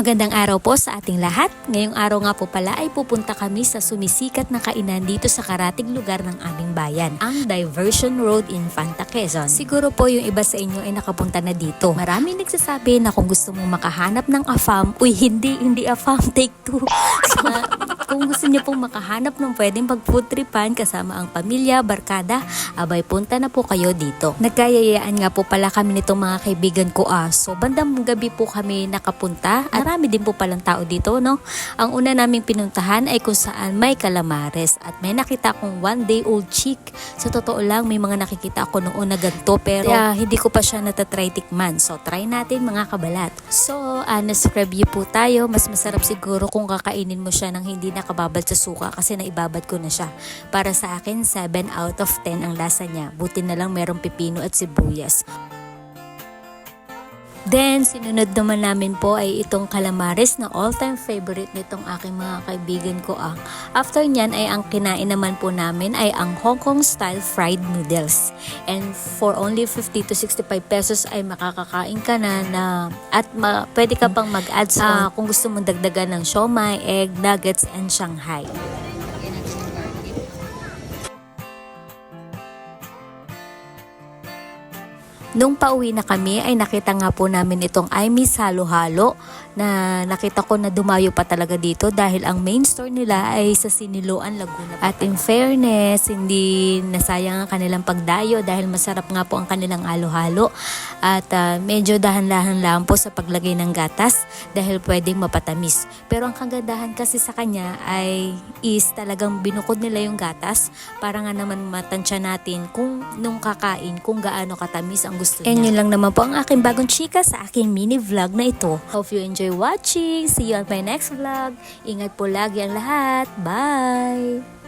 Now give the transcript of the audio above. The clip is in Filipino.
Magandang araw po sa ating lahat. Ngayong araw nga po pala ay pupunta kami sa sumisikat na kainan dito sa karating lugar ng aming bayan, ang Diversion Road in Fanta Quezon. Siguro po yung iba sa inyo ay nakapunta na dito. Marami nagsasabi na kung gusto mong makahanap ng afam, uy hindi, hindi afam, take two. So, kung gusto niyo pong makahanap ng pwedeng pag tripan kasama ang pamilya, barkada, abay punta na po kayo dito. Nagkayayaan nga po pala kami nitong mga kaibigan ko ah. So bandang gabi po kami nakapunta at marami din po palang tao dito no. Ang una naming pinuntahan ay kung saan may calamares at may nakita akong one day old chick. Sa totoo lang may mga nakikita ako noong una ganito pero ah, hindi ko pa siya natatry tikman. So try natin mga kabalat. So honest review po tayo. Mas masarap siguro kung kakainin mo siya ng hindi nakababad sa suka kasi naibabad ko na siya. Para sa akin 7 out of 10 ang lasa niya. Buti na lang merong pipino at sibuyas. Then, sinunod naman namin po ay itong calamares na all-time favorite nitong aking mga kaibigan ko ang. After nyan ay ang kinain naman po namin ay ang Hong Kong style fried noodles. And for only 50 to 65 pesos ay makakakain ka na, na at ma, pwede ka pang mag-add sa kung gusto mong dagdagan ng siomai, egg, nuggets, and Shanghai. Nung pauwi na kami ay nakita nga po namin itong I Miss Halo Halo na nakita ko na dumayo pa talaga dito dahil ang main store nila ay sa Siniloan, Laguna. At in fairness, hindi nasayang ang kanilang pagdayo dahil masarap nga po ang kanilang halo-halo at ah, medyo dahan-dahan lang po sa paglagay ng gatas dahil pwedeng mapatamis. Pero ang kagandahan kasi sa kanya ay is talagang binukod nila yung gatas para nga naman matansya natin kung nung kakain kung gaano katamis ang gusto niya. And yun lang naman po ang aking bagong chika sa aking mini vlog na ito. Hope you enjoy watching. See you on my next vlog. Ingat po lagi ang lahat. Bye!